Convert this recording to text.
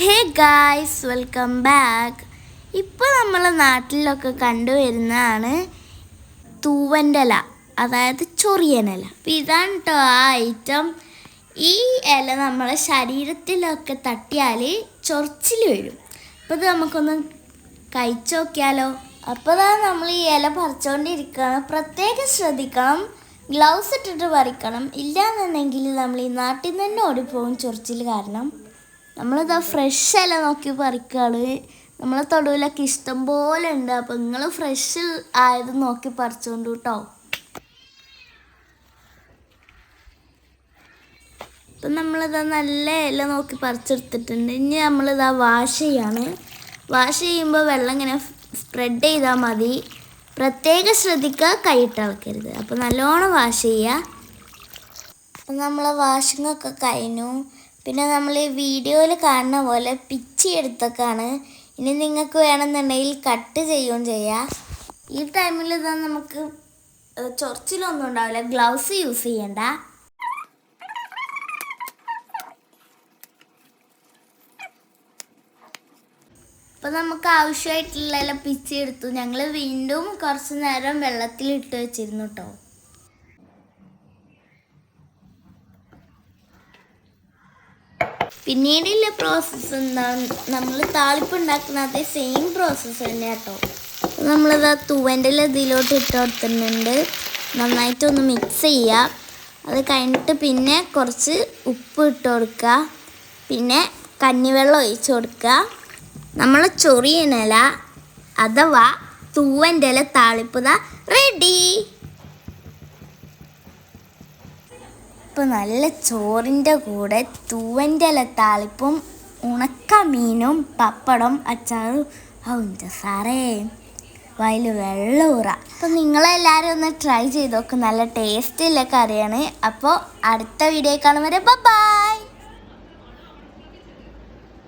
Hey guys welcome back ഇപ്പോൾ നമ്മളെ നാട്ടിലൊക്കെ കണ്ടുവരുന്നതാണ് തൂവന്റെ ഇല അതായത് ചൊറിയനില അപ്പം ഇതാണ് കേട്ടോ ആ ഐറ്റം ഈ ഇല നമ്മളെ ശരീരത്തിലൊക്കെ തട്ടിയാൽ ചൊറിച്ചിൽ വരും. അപ്പോൾ ഇത് നമുക്കൊന്ന് കഴിച്ചു നോക്കിയാലോ. അപ്പോൾ നമ്മൾ ഈ ഇല പറിച്ചുകൊണ്ടിരിക്കുകയാണ് പ്രത്യേകം ശ്രദ്ധിക്കണം. ഗ്ലൗസ് ഇട്ടിട്ട് പറിക്കണം. ഇല്ലാന്നുണ്ടെങ്കിൽ നമ്മൾ ഈ നാട്ടിൽ നിന്ന് തന്നെ ഓടിപ്പോകും ചൊറിച്ചിൽ കാരണം. നമ്മളിതാ ഫ്രഷ് അല്ല നോക്കി പറിക്കുകയാണ് നമ്മളെ തൊടുവിലൊക്കെ ഇഷ്ടം പോലെ ഉണ്ട്. അപ്പം നിങ്ങൾ ഫ്രഷ് ആയത് നോക്കി പറിച്ചോണ്ട് കേട്ടോ. അപ്പം നമ്മളിതാ നല്ല ഇല നോക്കി പറിച്ചെടുത്തിട്ടുണ്ട്. ഇനി നമ്മളിതാ വാഷ് ചെയ്യാണ്. വാഷ് ചെയ്യുമ്പോൾ വെള്ളം ഇങ്ങനെ സ്പ്രെഡ് ചെയ്താൽ മതി. പ്രത്യേകം ശ്രദ്ധിക്കുക കൈയിട്ട് അപ്പം അപ്പോൾ നല്ലോണം വാഷ് ചെയ്യുക അപ്പം നമ്മൾ വാഷിങ്ങൊക്കെ കഴിഞ്ഞു. പിന്നെ നമ്മൾ വീഡിയോയിൽ കാണുന്ന പോലെ പിച്ചി എടുത്തൊക്കെയാണ്. ഇനി നിങ്ങൾക്ക് വേണമെന്നുണ്ടെങ്കിൽ കട്ട് ചെയ്യുകയും ചെയ്യാം. ഈ ടൈമിൽ ഇതാ നമുക്ക് ചൊറിച്ചിലൊന്നും ഉണ്ടാവില്ല. ഗ്ലൗസ് യൂസ് ചെയ്യണ്ട. അപ്പം നമുക്ക് ആവശ്യമായിട്ടുള്ള പിച്ചി എടുത്തു. ഞങ്ങൾ വീണ്ടും കുറച്ച് നേരം വെള്ളത്തിൽ ഇട്ട് വെച്ചിരുന്നു കേട്ടോ പിന്നീടുള്ള പ്രോസസ്സ് എന്താണ് നമ്മൾ താളിപ്പ് ഉണ്ടാക്കുന്ന അതേ സെയിം പ്രോസസ്സ് തന്നെ കേട്ടോ. നമ്മളിത് തൂവന്റെ ഇതിലോട്ട് ഇട്ട് കൊടുത്തിട്ടുണ്ട്. നന്നായിട്ടൊന്ന് മിക്സ് ചെയ്യുക അത് കഴിഞ്ഞിട്ട് പിന്നെ കുറച്ച് ഉപ്പ് ഇട്ട് കൊടുക്കുക പിന്നെ കഞ്ഞിവെള്ളം ഒഴിച്ച് കൊടുക്കുക നമ്മൾ ചൊറിയനില അഥവാ തൂവന്റെ ഇല താളിപ്പുത റെഡി ഇപ്പം നല്ല ചോറിന്റെ കൂടെ തൂവന്റെ ഇല താളിപ്പും ഉണക്ക മീനും പപ്പടം അച്ചാറും. ഔന്റെ സാറേ. വയൽ വെള്ളൂറ അപ്പം നിങ്ങളെല്ലാവരും ഒന്ന് ട്രൈ ചെയ്ത് നോക്കും. നല്ല ടേസ്റ്റുള്ള കറിയാണ്. അപ്പോൾ അടുത്ത വീഡിയോ കാണും വരെ ബൈ